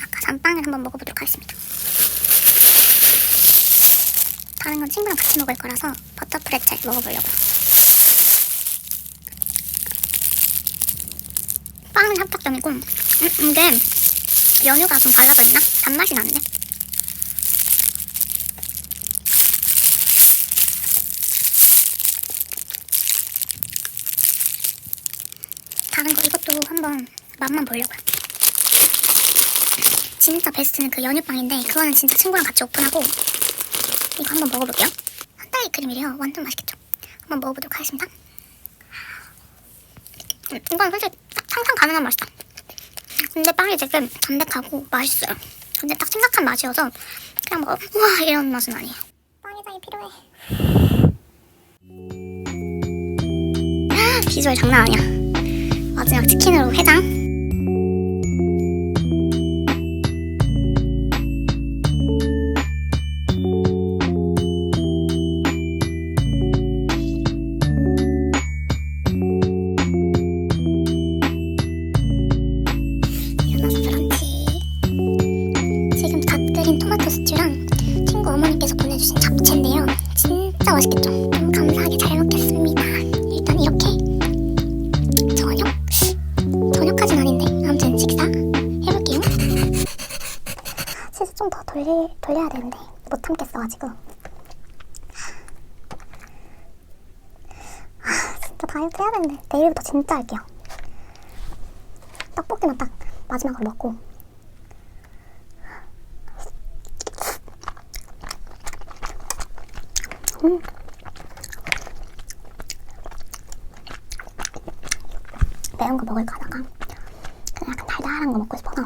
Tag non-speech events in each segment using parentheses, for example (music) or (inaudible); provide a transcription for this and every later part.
아까 잔빵을 한번 먹어보도록 하겠습니다. 다른 건 친구랑 같이 먹을 거라서 버터 프레첼 먹어보려고요. 빵은 합격점이고 음, 음, 근데 연유가 좀 발라져있나? 단맛이 나는데? 다른 거 이것도 한번 맛만 보려고요. 진짜 베스트는 그 연유빵인데 그거는 진짜 친구랑 같이 오픈하고 이거 한번 먹어볼게요. 한딸기 크림이래요. 완전 맛있겠죠? 한번 먹어보도록 하겠습니다. 음, 이건 솔직히 딱 상상 가능한 맛이다. 근데 빵이 되게 담백하고 맛있어요. 근데 딱 생각한 맛이어서 그냥 뭐 우와 이런 맛은 아니에요. 빵해장이 필요해. 아, 비주얼 장난 아니야. 마지막 치킨으로 해장. 진짜 맛있겠죠? 감사하게 잘 먹겠습니다. 일단 이렇게 저녁? 저녁까진 아닌데 아무튼 식사 해볼게요. (laughs) 치즈 좀더 돌리, 돌려야 되는데 못 참겠어가지고 아 진짜 다이어트 해야 되는데 내일부터 진짜 할게요. 떡볶이만 딱 마지막으로 먹고 음. 매운 거 먹을까 하다가 약간 달달한 거 먹고 싶어서.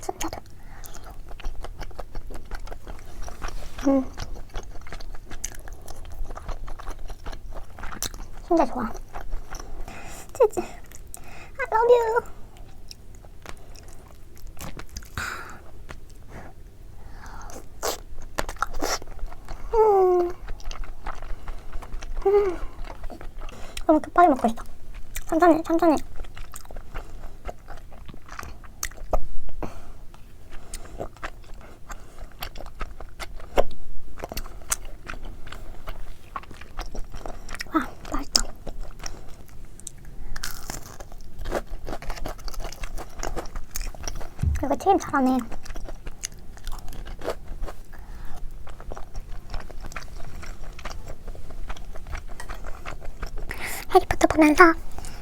순대도. 음. 순대 좋아. 치즈 I love you 음. 음. 너무 급하게 먹고 있어. 천천히, 천천히. 와, 맛있다. 이거 튀김 잘하네. 해리포터 보면서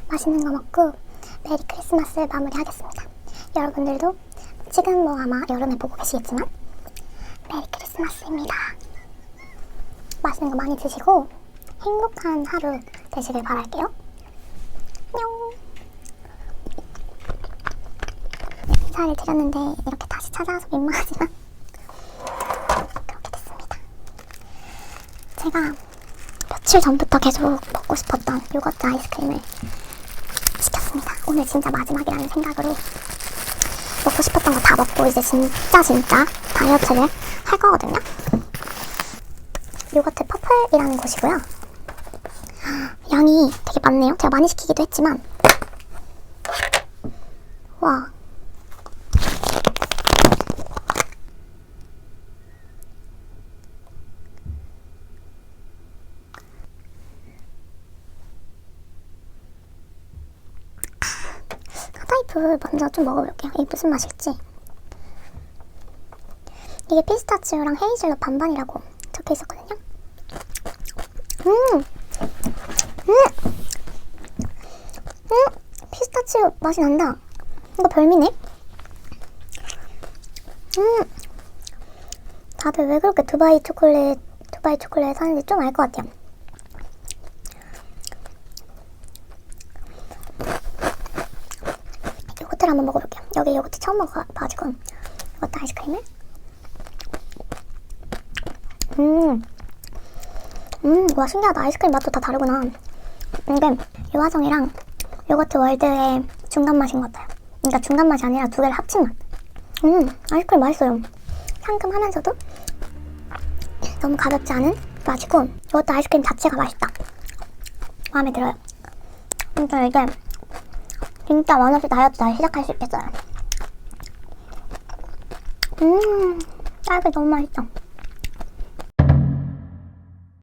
맛있는 거 먹고 메리 크리스마스 마무리하겠습니다. 여러분들도 지금 뭐 아마 여름에 보고 계시겠지만 메리 크리스마스입니다. 맛있는 거 많이 드시고 행복한 하루 되시길 바랄게요. 안녕. 인사를 드렸는데 이렇게 다시 찾아와서 민망하지만 그렇게 됐습니다. 제가 며칠 전부터 계속 먹고 싶었던 요거트 아이스크림을 시켰습니다. 오늘 진짜 마지막이라는 생각으로 먹고 싶었던 거 다 먹고 이제 진짜 진짜 다이어트를 할 거거든요. 요거트 퍼플이라는 곳이고요. 양이 되게 많네요. 제가 많이 시키기도 했지만 와 카타이프 먼저 좀 먹어볼게요. 이게 무슨 맛일지. 이게 피스타치오랑 헤이즐넛 반반이라고 적혀 있었거든요. 음, 음, 음, 피스타치오 맛이 난다. 이거 별미네. 음, 다들 왜 그렇게 두바이 초콜릿, 두바이 초콜릿 사는지 좀 알 것 같아요. 요거트를 한번 먹어볼게요. 여기 요거트 처음 먹어봐가지고 요거트 아이스크림을 음, 음, 와 신기하다. 아이스크림 맛도 다 다르구나. 이게 요화정이랑 요거트 월드의 중간 맛인 것 같아요. 그러니까 중간 맛이 아니라 두 개를 합친 맛. 음, 아이스크림 맛있어요. 상큼하면서도 너무 가볍지 않은 맛이고 요것도 아이스크림 자체가 맛있다. 마음에 들어요. 진짜 이게 진짜 원 없이 다이어트 잘 시작할 수 있겠어요. 음, 딸기 너무 맛있어.